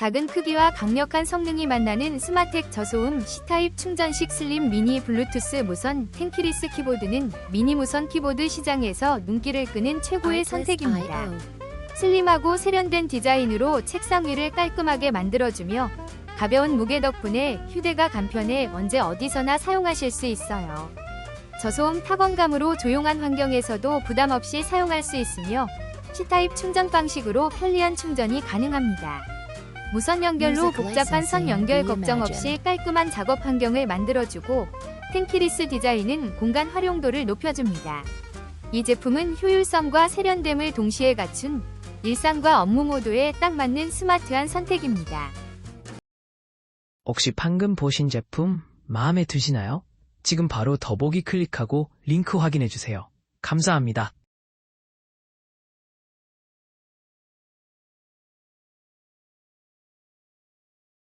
작은 크기와 강력한 성능이 만나는 스마텍 저소음 C타입 충전식 슬림 미니 블루투스 무선 텐키리스 키보드는 미니 무선 키보드 시장에서 눈길을 끄는 최고의 선택입니다. 슬림하고 세련된 디자인으로 책상 위를 깔끔하게 만들어주며 가벼운 무게 덕분에 휴대가 간편해 언제 어디서나 사용하실 수 있어요. 저소음 타건감으로 조용한 환경에서도 부담 없이 사용할 수 있으며 C타입 충전 방식으로 편리한 충전이 가능합니다. 무선 연결로 복잡한 선 연결 걱정 없이. 깔끔한 작업 환경을 만들어주고 텐키리스 디자인은 공간 활용도를 높여줍니다. 이 제품은 효율성과 세련됨을 동시에 갖춘 일상과 업무 모두에 딱 맞는 스마트한 선택입니다. 혹시 방금 보신 제품 마음에 드시나요? 지금 바로 더보기 클릭하고 링크 확인해 주세요. 감사합니다.